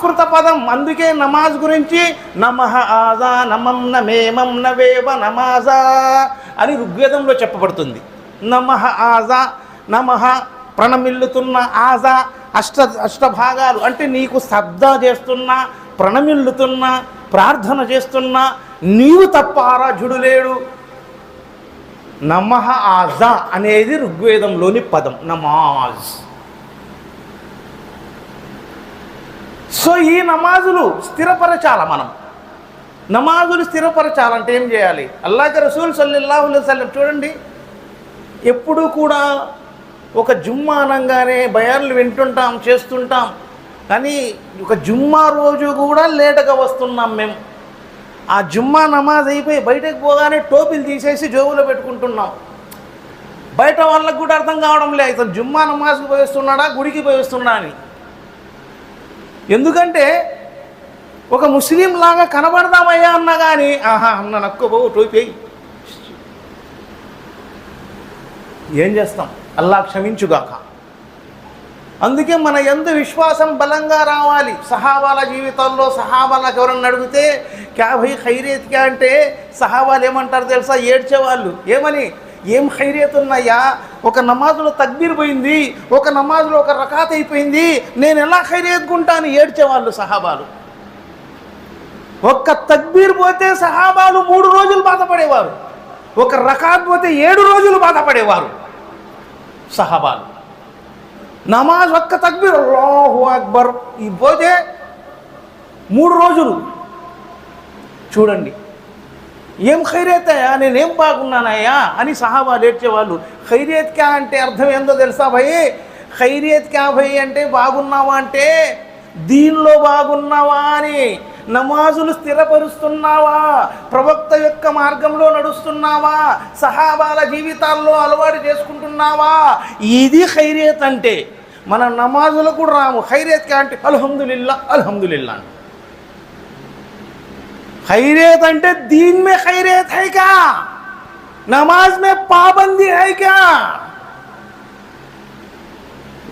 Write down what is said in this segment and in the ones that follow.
సంస్కృత పదం. అందుకే నమాజ్ గురించి నమః ఆజా నమం నమేమం నవేవ నమాజా అని ఋగ్వేదంలో చెప్పబడుతుంది. నమః ఆజా నమః ప్రణమిల్లుతున్న ఆజా అష్ట అష్టభాగాలు అంటే నీకు శబ్ద చేస్తున్నా ప్రణమిల్లుతున్నా ప్రార్థన చేస్తున్నా నీవు తప్ప ఆరాధ్యుడు లేడు. నమః ఆజా అనేది ఋగ్వేదంలోని పదం. నమాజ్. సో ఈ నమాజులు స్థిరపరచాల మనం. నమాజులు స్థిరపరచాలంటే ఏం చేయాలి? అల్లాహ్ రసూల్ సల్లల్లాహు అలైహి చూడండి. ఎప్పుడూ కూడా ఒక జుమ్మా అనగానే బయాన్లు వింటుంటాం చేస్తుంటాం. కానీ ఒక జుమ్మా రోజు కూడా లేటుగా వస్తున్నాం మేము. ఆ జుమ్మా నమాజ్ అయిపోయి బయటకు పోగానే టోపీలు తీసేసి జోబులో పెట్టుకుంటున్నాం. బయట వాళ్ళకు కూడా అర్థం కావడం లేదు ఇతను జుమ్మా నమాజ్కి పోయిస్తున్నాడా గుడికి పోయిస్తున్నా అని. ఎందుకంటే ఒక ముస్లిం లాగా కనబడదామయ్యా అన్నా కానీ ఆహా అన్న నక్కుబో టోపీ ఏం చేస్తాం? అల్లా క్షమించుగాక. అందుకే మన ఎందు విశ్వాసం బలంగా రావాలి. సహాబాల జీవితంలో సహాబాలకు ఎవరన్నా అడిగితే క్యా భయ్ ఖైరియత్ అంటే సహాబాలు ఏమంటారు తెలుసా? ఏడ్చేవాళ్ళు. ఏమని? ఏం ఖైరియత్ ఉన్నాయా ఒక నమాజులో తగ్బీర్ పోయింది ఒక నమాజులో ఒక రకాత్ అయిపోయింది నేను ఎలా ఖైరియత్కుంటాను? ఏడ్చేవాళ్ళు సహాబాలు. ఒక్క తక్బీర్ పోతే సహాబాలు మూడు రోజులు బాధపడేవారు. ఒక రకాత్ పోతే ఏడు రోజులు బాధపడేవారు సహాబాలు. నమాజ్ ఒక్క తక్బీర్ అల్లాహు అక్బర్. ఈ పోతే మూడు రోజులు. చూడండి ఏం ఖైరియతయ్యా నేనేం బాగున్నానయ్యా? అని సహాబా ఏడ్చేవాళ్ళు ఖైరియత్ క్యా అంటే అర్థం ఏందో తెలుసా భయ్? ఖైరియత్ క్యా భయ్ అంటే బాగున్నావా అంటే దీనిలో బాగున్నావా అని. నమాజులు స్థిరపరుస్తున్నావా? ప్రవక్త యొక్క మార్గంలో నడుస్తున్నావా? సహాబాల జీవితాల్లో అలవాటు చేసుకుంటున్నావా? ఇది ఖైరియత్ అంటే. మన నమాజులు కూడా రాము. ఖైరియత్ క్యా అంటే అల్హమ్దులిల్లా అల్హమ్దులిల్లా అంటే. खैरियत అంటే दीन में खैरियत है क्या नमाज में पाबंदी है क्या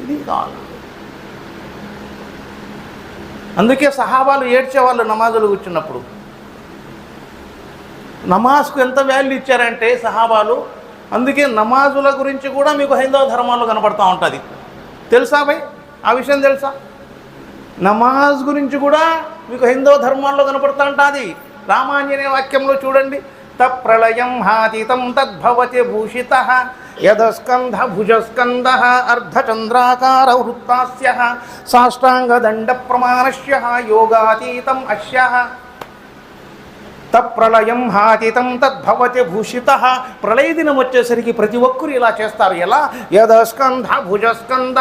ఇది కాదు అందుకే సహాబాలు ఏడ్చేవాళ్ళు నమాజులు కూర్చున్నప్పుడు నమాజ్కు ఎంత వాల్యూ ఇచ్చారంటే సహాబాలు అందుకే నమాజుల గురించి కూడా మీకు హైందవ ధర్మాల్లో కనపడతా ఉంటుంది తెలుసా భయ్ ఆ విషయం తెలుసా నమాజ్ గురించి కూడా మీకు హైందవ ధర్మాల్లో కనపడుతూ ఉంటుంది రామాంజనేయ వాక్యంలో చూడండి. తప్రళయం హాతితం తద్భవతి భూషిత. యదస్కంధ భుజస్కంద అర్ధచంద్రాకార వృత్తాస్య. సాష్టాంగదండ ప్రమాణశ్య యోగాతీతం అశ్య. తప్రళయం హాతితం తద్భవతి భూషిత. ప్రళయ దినం వచ్చేసరికి ప్రతి ఒక్కరు ఇలా చేస్తారు. ఎలా? యదస్కంధ భుజస్కంధ.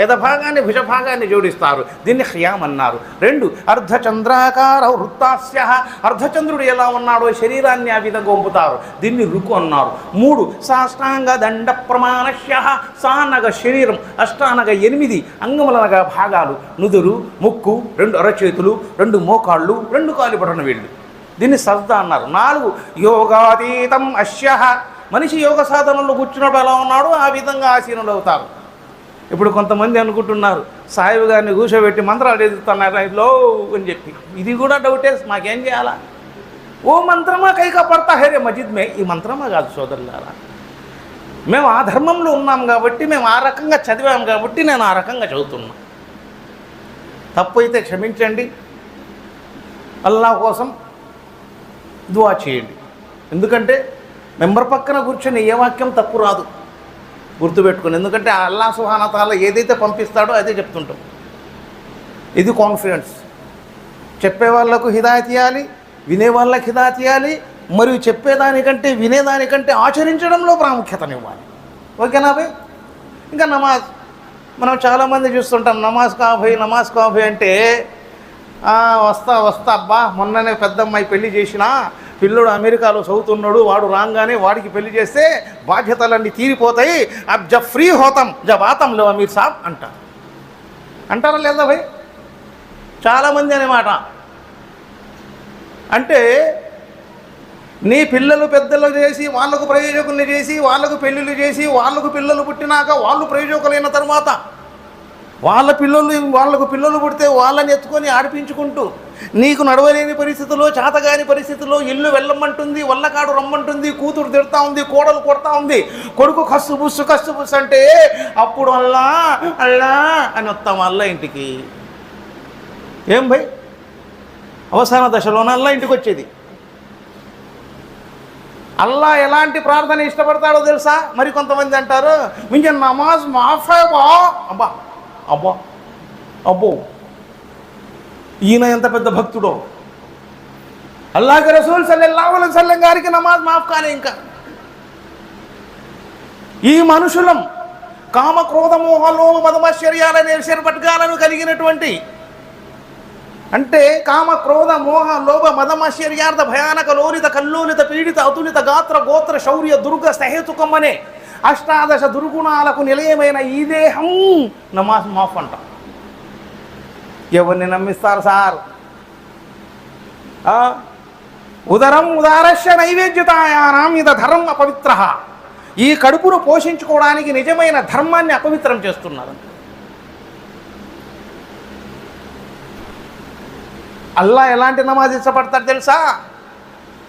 యథభాగాన్ని భుజభాగాన్ని జోడిస్తారు. దీన్ని హ్యామ్ అన్నారు. రెండు అర్ధచంద్రాకార వృత్తాస్య. అర్ధచంద్రుడు ఎలా ఉన్నాడో శరీరాన్ని ఆ విధంగా వంపుతారు. దీన్ని రుకు అన్నారు. మూడు సాష్టాంగ దండ ప్రమాణశ్య సానగ శరీరం అష్టానగ ఎనిమిది అంగములనగా భాగాలు. నుదురు ముక్కు రెండు అరచేతులు రెండు మోకాళ్ళు రెండు కాలిపడన వీళ్ళు. దీన్ని సజ్ద అన్నారు. నాలుగు యోగాతీతం అశ్య. మనిషి యోగ సాధనలో కూర్చున్నప్పుడు ఎలా ఉన్నాడో ఆ విధంగా ఆసీనులు అవుతారు. ఇప్పుడు కొంతమంది అనుకుంటున్నారు సాయిబు గారిని కూర్చోబెట్టి మంత్రాలు ఎదుగుతున్నారు లో అని చెప్పి. ఇది కూడా డౌటే మాకేం చేయాలా? ఓ మంత్రమా కైకా పడతా హేరే మజిద్ మే? ఈ మంత్రమా కాదు సోదరులారా. మేము ఆ ధర్మంలో ఉన్నాం కాబట్టి మేము ఆ రకంగా చదివాం కాబట్టి నేను ఆ రకంగా చదువుతున్నా. తప్పు అయితే క్షమించండి. అల్లా కోసం దువా చేయండి. ఎందుకంటే మెంబర్ పక్కన కూర్చొని ఏ వాక్యం తప్పు రాదు. గుర్తుపెట్టుకుని ఎందుకంటే అల్లా సుహానతాల ఏదైతే పంపిస్తాడో అదే చెప్తుంటాం. ఇది కాన్ఫిడెన్స్. చెప్పే వాళ్ళకు హిదాయత్ ఇవ్వాలి వినే వాళ్ళకి హిదాయత్ ఇవ్వాలి మరియు చెప్పేదానికంటే వినేదానికంటే ఆచరించడంలో ప్రాముఖ్యతనివ్వాలి. ఓకేనా భయ్ ఇంకా నమాజ్. మనం చాలామంది చూస్తుంటాం నమాజ్ కాబోయ్ నమాజ్ కాబోయ్ అంటే వస్తా వస్తా అబ్బా మొన్ననే పెద్దమ్మాయి పెళ్ళి చేసినా పిల్లోడు అమెరికాలో చదువుతున్నాడు వాడు రాగానే వాడికి పెళ్ళి చేస్తే బాధ్యతలన్నీ తీరిపోతాయి. అబ్ జబ్ ఫ్రీ హోతాం జబ్ ఆతం లేవా మీరు సాబ్ అంటారు. అంటారా లేదా భయ్? చాలామంది అనేమాట అంటే నీ పిల్లలు పెద్దలు చేసి వాళ్ళకు ప్రయోజకుల్ని చేసి వాళ్ళకు పెళ్ళిళ్ళు చేసి వాళ్ళకు పిల్లలు పుట్టినాక వాళ్ళు ప్రయోజకులైన తర్వాత వాళ్ళ పిల్లలు వాళ్ళకు పిల్లలు పుడితే వాళ్ళని ఎత్తుకొని ఆడిపించుకుంటూ నీకు నడవలేని పరిస్థితుల్లో చేతగాని పరిస్థితుల్లో ఇల్లు వెళ్ళమంటుంది వల్లకాడు రమ్మంటుంది కూతురు తిడతా ఉంది కోడలు కొడతా ఉంది. కొడుకు కస్సు బుస్సు కస్సు బుస్సు అంటే అప్పుడు అల్లా అల్లా అని వస్తాం అల్లా ఇంటికి. ఏం భయ్? అవసాన దశలోన అల్లా ఇంటికి వచ్చేది. అల్లా ఎలాంటి ప్రార్థన ఇష్టపడతాడో తెలుసా? మరి కొంతమంది అంటారు మింజ నమాజ్ మాఫా బా. అబ్బా అబ్బా అబ్బో. ఈయన ఎంత పెద్ద భక్తుడో. అల్లాహ్ రసూల్ సల్లల్లాహు సల్లం గారికి నమాజ్ మాఫ్ కాలే ఇంకా. ఈ మనుషులం కామ క్రోధ మోహలో మధుమశ్చర్యాలనే శరపట్కాలను కలిగినటువంటి అంటే కామ క్రోధ మోహ లోభ మదమశ్చర్యార్థ భయానక లోలిత కల్లోలిత పీడిత అతులిత గాత్ర గోత్ర శౌర్య దుర్గ సహేతుకం అనే అష్టాదశ దుర్గుణాలకు నిలయమైన ఈ దేహం నమాజ్ మాఫ్ అంటాం. ఎవరిని నమ్మిస్తారు సార్? ఉదరం ఉదారస్య నైవేద్యతాయానం ఇద ధర్మ అపవిత్ర. ఈ కడుపును పోషించుకోవడానికి నిజమైన ధర్మాన్ని అపవిత్రం చేస్తున్నారు. అల్లా ఎలాంటి నమాజ్ ఇష్టపడతాడు తెలుసా?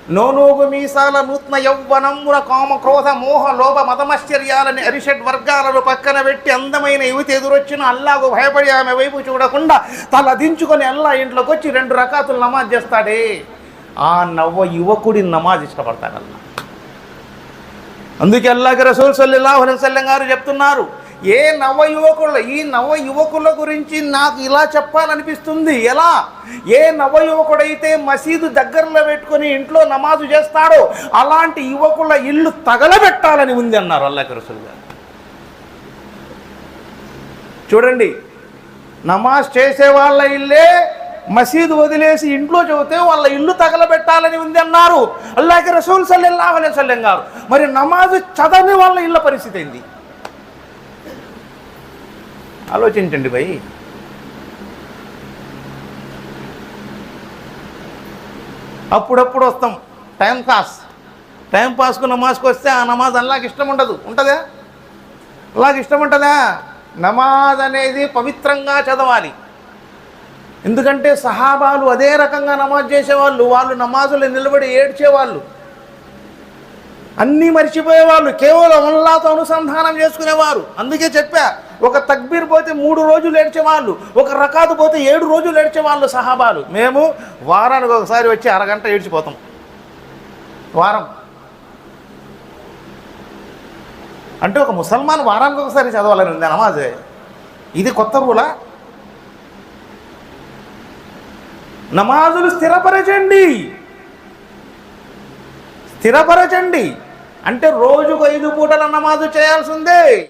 నోనోగు మీసాల నూత్న యౌవనమున కామ క్రోధ మోహ లోభ మతమశ్చర్యాలని అరిషడ్ వర్గాలను పక్కన పెట్టి అందమైన యువతి ఎదురొచ్చిన అల్లాకు భయపడి ఆమె వైపు చూడకుండా తల దించుకొని అల్లా ఇంట్లోకి వచ్చి రెండు రకాతులు నమాజ్ చేస్తాడే. ఆ నవ్వ యువకుడి నమాజ్ ఇష్టపడతాడల్లా అందుకే అల్లాకి రసూల్ సల్లల్లాహు అలైహి గారు చెప్తున్నారు ఏ నవ యువకుల ఈ నవ యువకుల గురించి నాకు ఇలా చెప్పాలనిపిస్తుంది. ఎలా? ఏ నవ యువకుడైతే మసీదు దగ్గరలో పెట్టుకొని ఇంట్లో నమాజు చేస్తాడో అలాంటి యువకుల ఇల్లు తగలబెట్టాలని ఉంది అన్నారు అల్లాకి రసూల్ గారు. చూడండి నమాజ్ చేసే వాళ్ళ ఇల్లే మసీదు వదిలేసి ఇంట్లో చదివితే వాళ్ళ ఇల్లు తగలబెట్టాలని ఉంది అన్నారు అల్లాకి రసూల్ సల్లల్లాహు అలైహి సల్లెం గారు. మరి నమాజు చదవని వాళ్ళ ఇళ్ళ పరిస్థితి ఏంది? ఆలోచించండి భయ్. అప్పుడప్పుడు వస్తాం. టైం పాస్ టైం పాస్కు నమాజ్కి వస్తే ఆ నమాజ్ అల్లాకి ఇష్టం ఉండదు. ఉంటుందా? అల్లాకి ఇష్టం ఉంటుందా? నమాజ్ అనేది పవిత్రంగా చదవాలి. ఎందుకంటే సహాబాలు అదే రకంగా నమాజ్ చేసేవాళ్ళు. వాళ్ళు నమాజులు నిలబడి ఏడ్చేవాళ్ళు. అన్నీ మర్చిపోయేవాళ్ళు. కేవలం అల్లాతో అనుసంధానం చేసుకునేవారు. అందుకే చెప్పా ఒక తక్బీర్ పోతే మూడు రోజులు ఏడ్చేవాళ్ళు ఒక రకాదు పోతే ఏడు రోజులు ఏడ్చేవాళ్ళు సహాబాలు. మేము వారానికి ఒకసారి వచ్చి అరగంట ఏడ్చిపోతాం. వారం. అంటే ఒక ముసల్మాన్ వారానికి ఒకసారి చదవాలని ఉంది నమాజ్. ఇది కొత్త రూలా? నమాజులు స్థిరపరచండి. స్థిరపరచండి. అంటే రోజుకు ఐదు పూటల నమాజు చేయాల్సిందే.